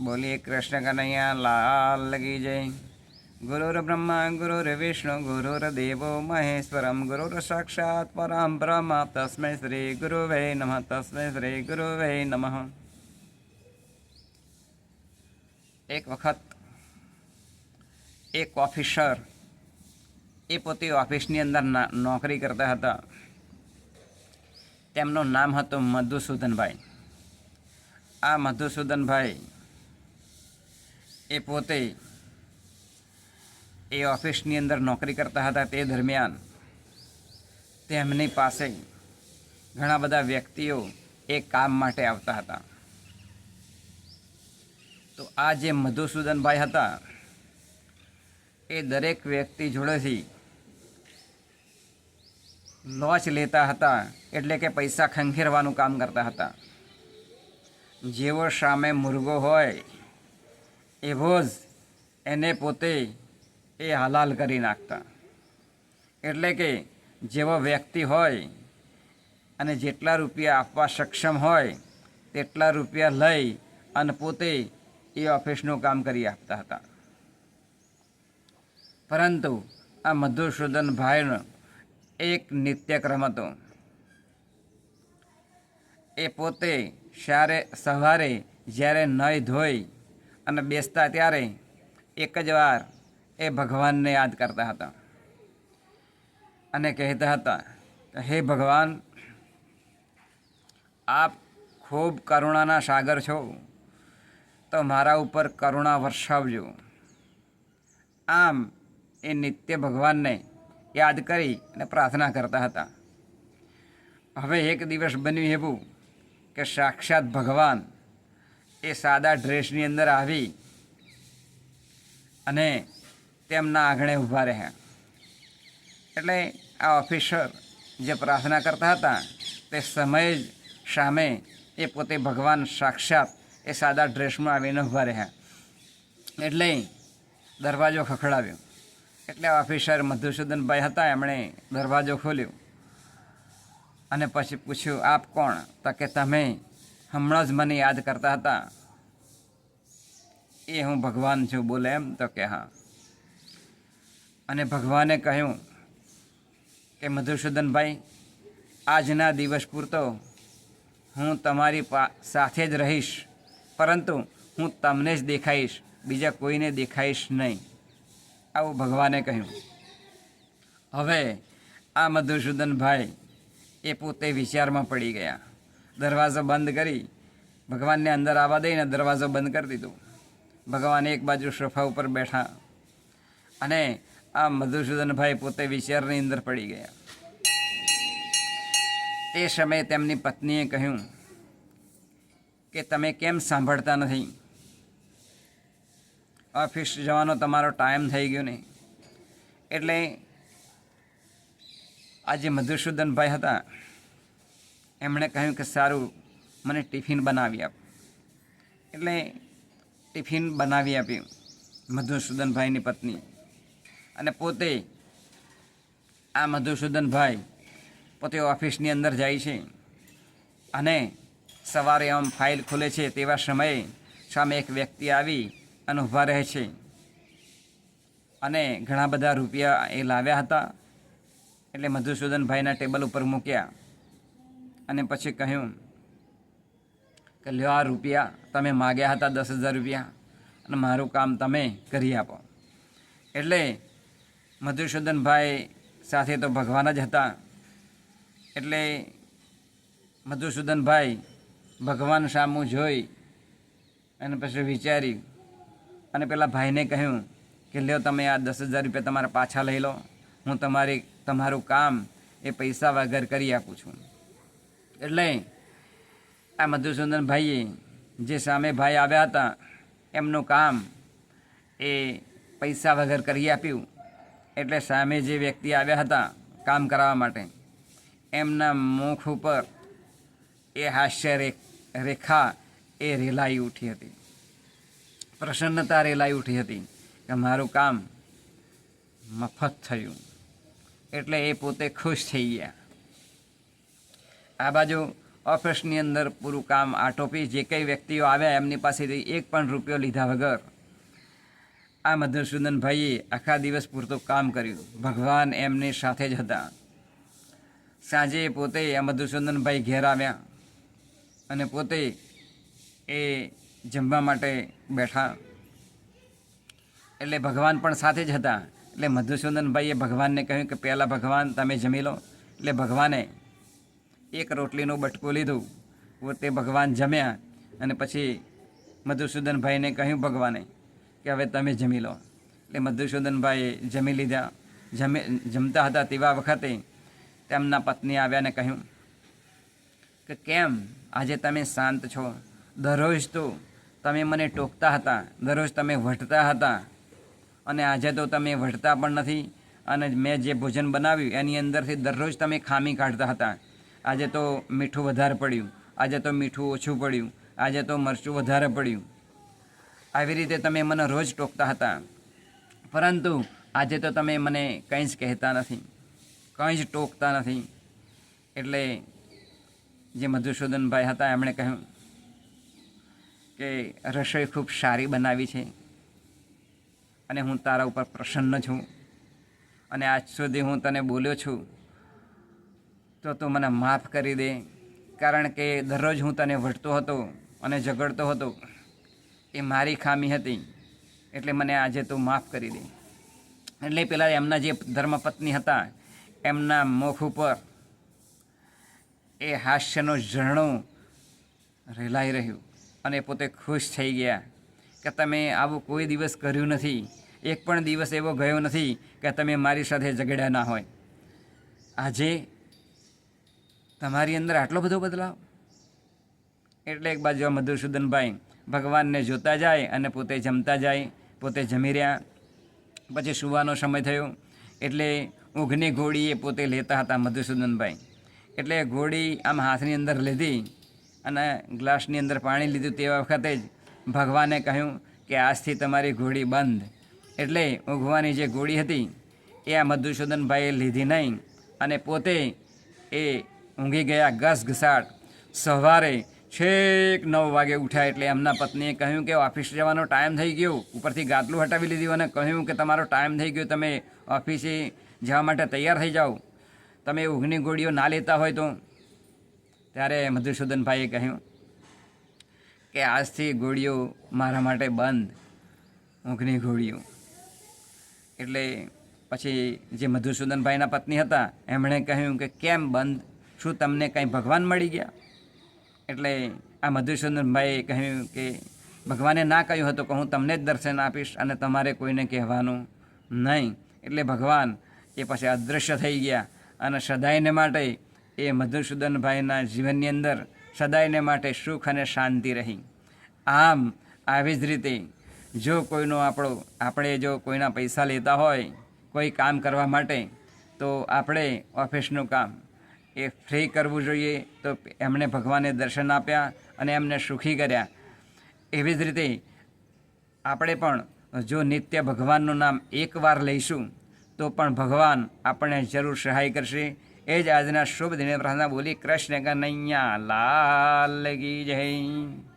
બોલીએ કૃષ્ણ કનૈયા, લાલ લગી જય. ગુરુર બ્રહ્મા, ગુરુર દેવો મહેશ્વરમ, ગુરુર સાક્ષાત પરમ બ્રહ્મ. તસ્મૈ શ્રી ગુરુવે નમઃ, તસ્મૈ શ્રી ગુરુવે નમઃ. એક વખત એક ઓફિસર એ પોતે ઓફિસની અંદર નોકરી કરતા હતા. તેમનું નામ હતું મધુસૂદનભાઈ. આ મધુસૂદનભાઈ એ પોતે એ ઓફિસની અંદર નોકરી કરતા હતા તે દરમિયાન તેમની પાસે ઘણા બધા વ્યક્તિઓ એ કામ માટે આવતા હતા. તો આ જે મધુસૂદનભાઈ હતા, એ દરેક વ્યક્તિ જોડેથી લોચ લેતા હતા એટલે કે પૈસા ખંખેરવાનું કામ કરતા હતા. જેવો સામે મુર્ગો હોય એવો એને પોતે એ હલાલ કરી નાખતા. એટલે કે જેવો વ્યક્તિ હોય અને જેટલા રૂપિયા આપવા સક્ષમ હોય, તેટલા રૂપિયા લઈ અને પોતે એ ઓફિસનું કામ કરી આપતા હતા. પરંતુ આ મધુસૂદન ભાઈનો એક નિત્યક્રમ હતો. એ પોતે સારે, સવારે જ્યારે નય ધોઈ અને બેસતા ત્યારે એક જ વાર એ ભગવાનને યાદ કરતા હતા. અને કહેતા હતા કે, હે ભગવાન, આપ ખૂબ કરુણાના સાગર છો. તો મારા ઉપર કરુણા વર્ષાવજો. આમ એ નિત્ય ભગવાનને યાદ કરી અને પ્રાર્થના કરતા હતા. હવે એક દિવસ બન્યું એવું કે, સાક્ષાત ભગવાન એ સાદા ડ્રેસની અંદર આવી અને તેમના આંગણે ઊભા રહ્યા. એટલે આ ઓફિસર જે પ્રાર્થના કરતા હતા, તે સમયે જ સામે એ પોતે ભગવાન સાક્ષાત એ સાદા ડ્રેસમાં આવીને ઊભા રહ્યા. એટલે દરવાજો ખખડાવ્યો. એટલે ઓફિસર મધુસૂદનભાઈ હતા, એમણે દરવાજો ખોલ્યો અને પછી પૂછ્યું, આપ કોણ? તો કે, તમે હમણાં જ મને યાદ કરતા હતા. એ હું ભગવાન છું બોલે એમ તો કે હા. અને ભગવાને કહ્યું કે, મધુસૂદનભાઈ, આજના દિવસ પૂરતો હું તમારી સાથે જ રહીશ. પરંતુ હું તમને જ દેખાઈશ. બીજા કોઈને દેખાઈશ નહીં. આવું ભગવાને કહ્યું. હવે આ મધુસૂદનભાઈ એ પોતે વિચારમાં પડી ગયા. દરવાજો બંધ કરી ભગવાનને અંદર આવવા દઈને દરવાજો બંધ કરી દીધો. ભગવાન એક બાજુ સોફા ઉપર બેઠા અને આ મધુસૂદનભાઈ પોતે વિચારની અંદર પડી ગયા. તે સમયે તેમની પત્નીએ કહ્યું કે, તમે કેમ સાંભળતા નથી? ઓફિસ જવાનો તમારો ટાઈમ થઈ ગયો નહીં. એટલે આજે મધુસૂદનભાઈ હતા. એમણે કહ્યું કે સારું, મને ટિફિન બનાવી આપ. એટલે ટિફિન બનાવી આપ્યું મધુસૂદનભાઈની પત્ની. અને પોતે આ મધુસૂદનભાઈ પોતે ઓફિસની અંદર જાય છે અને સવારે આમ ફાઇલ ખુલે છે તેવા સમયે સામે એક વ્યક્તિ આવી અને ઊભા રહે છે. અને ઘણા બધા રૂપિયા એ લાવ્યા હતા. એટલે મધુસૂદનભાઈના ટેબલ ઉપર મૂક્યા. અને પછી કહ્યું કે લ્યો આ રૂપિયા, તમે માગ્યા હતા દસ હજાર રૂપિયા અને મારું કામ તમે કરી આપો. એટલે મધુસૂદનભાઈ સાથે તો ભગવાન જ હતા. એટલે મધુસૂદનભાઈ ભગવાન સામું જોઈ અને પછી વિચાર્યું અને પેલા ભાઈને કહ્યું કે લ્યો તમે આ દસ હજાર રૂપિયા તમારા પાછા લઈ લો. હું તમારી, તમારું કામ એ પૈસા વગર કરી આપું છું. એટલે આ મધુસૂદનભાઈએ જે સામે ભાઈ આવ્યા હતા, એમનું કામ એ પૈસા વગર કરી આપ્યું. એટલે સામે જે વ્યક્તિ આવ્યા હતા કામ કરાવવા માટે, એમના મુખ ઉપર એ હાસ્ય રેખા એ રેલાઈ ઉઠી હતી. પ્રસન્નતા રેલાઈ ઉઠી હતી કે મારું કામ મફત થયું. એટલે એ પોતે ખુશ થઈ ગયા. આ બાજુ ઓફિસની અંદર પૂરું કામ આટોપી જે કંઈ વ્યક્તિઓ આવ્યા એમની પાસેથી એક પણ રૂપિયો લીધા વગર આ મધુસૂદનભાઈએ આખા દિવસ પૂરતું કામ કર્યું. ભગવાન એમની સાથે જ હતા. સાંજે પોતે આ મધુસૂદનભાઈ ઘેર આવ્યા અને પોતે એ જમવા માટે બેઠા. એટલે ભગવાન પણ સાથે જ હતા. એટલે મધુસૂદનભાઈએ ભગવાનને કહ્યું કે પહેલાં ભગવાન, તમે જમી લો. એટલે ભગવાને એક રોટલીનું બટકું લીધું. પોતે ભગવાન જમ્યા અને પછી મધુસૂદનભાઈને કહ્યું ભગવાને કે હવે તમે જમી લો. એટલે મધુસૂદનભાઈએ જમી લીધા. જમે, જમતા હતા તેવા વખતે તેમના પત્ની આવ્યાને કહ્યું કે કેમ આજે તમે શાંત છો? દરરોજ તો તમે મને ટોકતા હતા. દરરોજ તમે વઢતા હતા. અને આજે તો તમે વઢતા પણ નથી. અને મેં જે ભોજન બનાવ્યું એની અંદરથી દરરોજ તમે ખામી કાઢતા હતા. આજે તો મીઠું વધારે પડ્યું, આજે તો મીઠું ઓછું પડ્યું, આજે તો મરચું વધારે પડ્યું. આવી રીતે તમે મને રોજ ટોકતા હતા. પરંતુ આજે તો તમે મને કંઈ જ કહેતા નથી, કંઈ જ ટોકતા નથી. એટલે જે મધુસૂદનભાઈ હતા, એમણે કહ્યું કે રસોઈ ખૂબ સારી બનાવી છે અને હું તારા ઉપર પ્રસન્ન છું. અને આજ સુધી હું તને બોલ્યો છું તો તું મને માફ કરી દે. કારણ કે દરરોજ હું તને વઢતો હતો અને ઝઘડતો હતો. એ મારી ખામી હતી. એટલે મને આજે તું માફ કરી દે. એટલે પેલા એમના જે ધર્મપત્ની હતા, એમના મુખ ઉપર એ હાસ્યનું ઝરણું રેલાઈ રહ્યું અને પોતે ખુશ થઈ ગયા કે તમે આવું કોઈ દિવસ કર્યું નથી. એક પણ દિવસ એવો ગયો નથી કે તમે મારી સાથે ઝઘડ્યા ના હોય. આજે તમારી અંદર આટલો બધો બદલાવ? એટલે એક બાજુ મધુસૂદનભાઈ ભગવાનને જોતા જાય અને પોતે જમતા જાય, પોતે જમી રહ્યા. પછી સુવાનો સમય થયો. એટલે ઊંઘની ઘોડી એ પોતે લેતા હતા મધુસૂદનભાઈ. એટલે ઘોડી આમ હાથની અંદર લીધી અને ગ્લાસની અંદર પાણી લીધું તે વખતે જ ભગવાને કહ્યું કે આજથી તમારી ઘોડી બંધ. એટલે ઊંઘવાની જે ઘોડી હતી એ આ મધુસૂદનભાઈએ લીધી નહીં અને પોતે એ ઊંઘી ગયા ઘસઘસાટ. સવારે છેક નવ વાગે ઉઠ્યા એટલે એમના પત્નીએ કહ્યું કે ઓફિસ જવાનો ટાઈમ થઈ ગયો. ઉપરથી ગાદલું હટાવી લીધું અને કહ્યું કે તમારો ટાઈમ થઈ ગયો, તમે ઓફિસે જવા માટે તૈયાર થઈ જાઓ. તમે ઊંઘની ગોળીઓ ના લેતા હોય તો? ત્યારે મધુસૂદનભાઈએ કહ્યું કે આજથી ગોળીઓ મારા માટે બંધ, ઊંઘની ગોળીઓ. એટલે પછી જે મધુસૂદનભાઈના પત્ની હતા, એમણે કહ્યું કે કેમ બંધ? શું તમને કંઈ ભગવાન મળી ગયા? એટલે આ મધુસૂદનભાઈએ કહ્યું કે ભગવાને ના કહ્યું હતું કે હું તમને જ દર્શન આપીશ અને તમારે કોઈને કહેવાનું નહીં. એટલે ભગવાન એ પછી અદૃશ્ય થઈ ગયા અને સદાયને માટે એ મધુસૂદનભાઈના જીવનની અંદર સદાયને માટે સુખ અને શાંતિ રહી. આમ આવી જ રીતે જો કોઈનો આપણો, આપણે જો કોઈના પૈસા લેતા હોય, કોઈ કામ કરવા માટે, તો આપણે ઓફિસનું કામ એ ફ્રી કરવું જોઈએ. તો એમણે ભગવાને દર્શન આપ્યા અને એમને સુખી કર્યા. એવી જ રીતે આપણે પણ જો નિત્ય ભગવાનનું નામ એકવાર લઈશું, તો પણ ભગવાન આપણને જરૂર સહાય કરશે. એ જ આજના શુભ દિને પ્રાર્થના બોલી કૃષ્ણ કનૈયા, લાલ ગી જય.